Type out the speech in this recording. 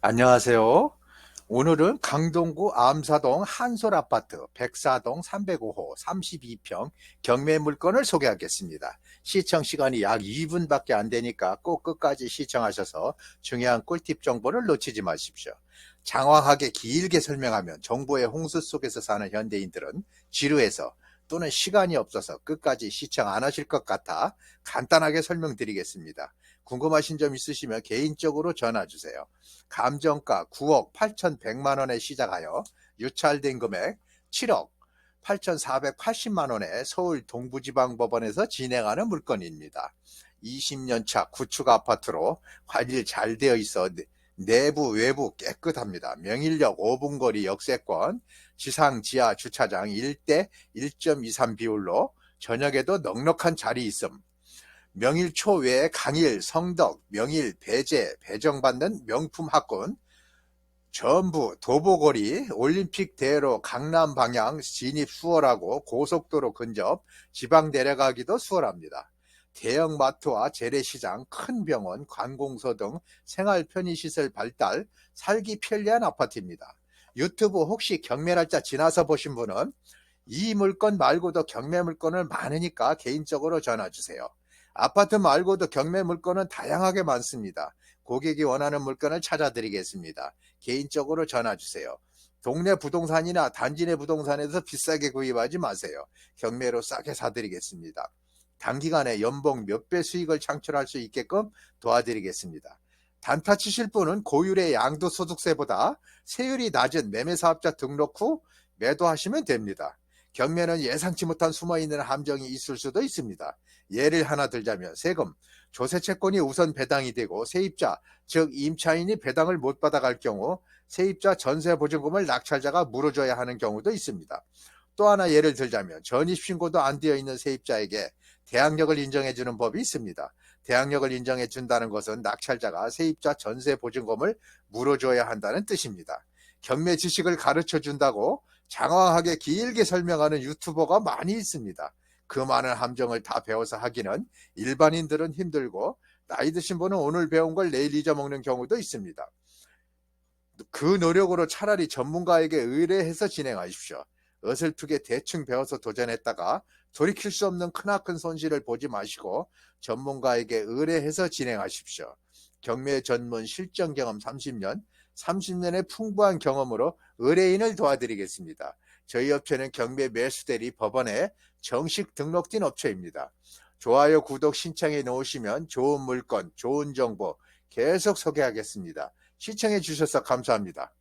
안녕하세요. 오늘은 강동구 암사동 한솔아파트 104동 305호 32평 경매 물건을 소개하겠습니다. 시청 시간이 약 2분밖에 안 되니까 꼭 끝까지 시청하셔서 중요한 꿀팁 정보를 놓치지 마십시오. 장황하게 길게 설명하면 정보의 홍수 속에서 사는 현대인들은 지루해서 또는 시간이 없어서 끝까지 시청 안 하실 것 같아 간단하게 설명드리겠습니다. 궁금하신 점 있으시면 개인적으로 전화 주세요. 감정가 9억 8,100만 원에 시작하여 유찰된 금액 7억 8,480만 원에 서울 동부지방법원에서 진행하는 물건입니다. 20년 차 구축 아파트로 관리 잘 되어 있어 내- 내부 외부 깨끗합니다. 명일역 5분 거리 역세권 지상 지하 주차장 1대 1.23 비율로 저녁에도 넉넉한 자리 있음. 명일 초외에 강일, 성덕, 명일, 배제, 배정받는 명품 학군, 전부 도보거리, 올림픽 대로 강남 방향 진입 수월하고 고속도로 근접, 지방 내려가기도 수월합니다. 대형 마트와 재래시장, 큰 병원, 관공서 등 생활 편의시설 발달, 살기 편리한 아파트입니다. 유튜브 혹시 경매 날짜 지나서 보신 분은 이 물건 말고도 경매 물건을 많으니까 개인적으로 전화 주세요. 아파트 말고도 경매 물건은 다양하게 많습니다. 고객이 원하는 물건을 찾아드리겠습니다. 개인적으로 전화 주세요. 동네 부동산이나 단지 내 부동산에서 비싸게 구입하지 마세요. 경매로 싸게 사드리겠습니다. 단기간에 연봉 몇 배 수익을 창출할 수 있게끔 도와드리겠습니다. 단타 치실 분은 고율의 양도소득세보다 세율이 낮은 매매사업자 등록 후 매도하시면 됩니다. 경매는 예상치 못한 숨어있는 함정이 있을 수도 있습니다. 예를 하나 들자면 세금, 조세 채권이 우선 배당이 되고 세입자, 즉 임차인이 배당을 못 받아갈 경우 세입자 전세 보증금을 낙찰자가 물어줘야 하는 경우도 있습니다. 또 하나 예를 들자면 전입신고도 안 되어 있는 세입자에게 대항력을 인정해주는 법이 있습니다. 대항력을 인정해준다는 것은 낙찰자가 세입자 전세 보증금을 물어줘야 한다는 뜻입니다. 경매 지식을 가르쳐 준다고 장황하게 길게 설명하는 유튜버가 많이 있습니다. 그 많은 함정을 다 배워서 하기는 일반인들은 힘들고 나이 드신 분은 오늘 배운 걸 내일 잊어먹는 경우도 있습니다. 그 노력으로 차라리 전문가에게 의뢰해서 진행하십시오. 어설프게 대충 배워서 도전했다가 돌이킬 수 없는 크나큰 손실을 보지 마시고 전문가에게 의뢰해서 진행하십시오. 경매 전문 실전 경험 30년, 30년의 풍부한 경험으로 의뢰인을 도와드리겠습니다. 저희 업체는 경매 매수 대리 법원에 정식 등록된 업체입니다. 좋아요, 구독 신청해 놓으시면 좋은 물건, 좋은 정보 계속 소개하겠습니다. 시청해 주셔서 감사합니다.